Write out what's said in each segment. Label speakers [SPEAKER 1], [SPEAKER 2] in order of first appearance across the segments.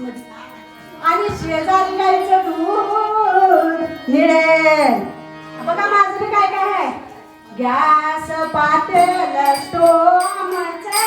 [SPEAKER 1] आणि शेजारी गायचं दूध निळे. बघा माझं काय काय आहे? गॅस पातेल स्टोमचे.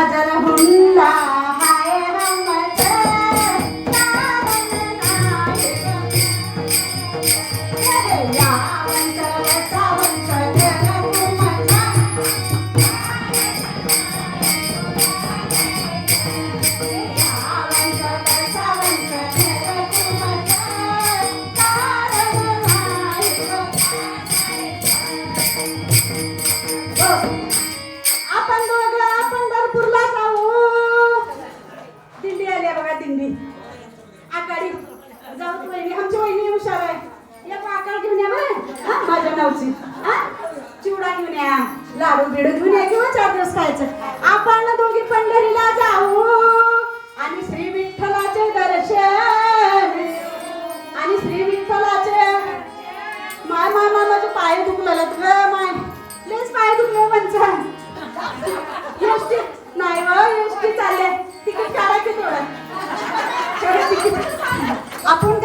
[SPEAKER 1] महाराजाला लाडू बिडू घेऊन या मग चार दिवस खायचं? आपण दोघी पंढरीला जाऊ. आणि श्री विठ्ठलाचे दर्शन. आणि श्री विठ्ठलाचे माय माय माय माझे पाय दुखलेला ग माय. लेच पाय दुखले पंच एसटी नाही व एसटी चालले तिकीट काढायचे थोडं आपण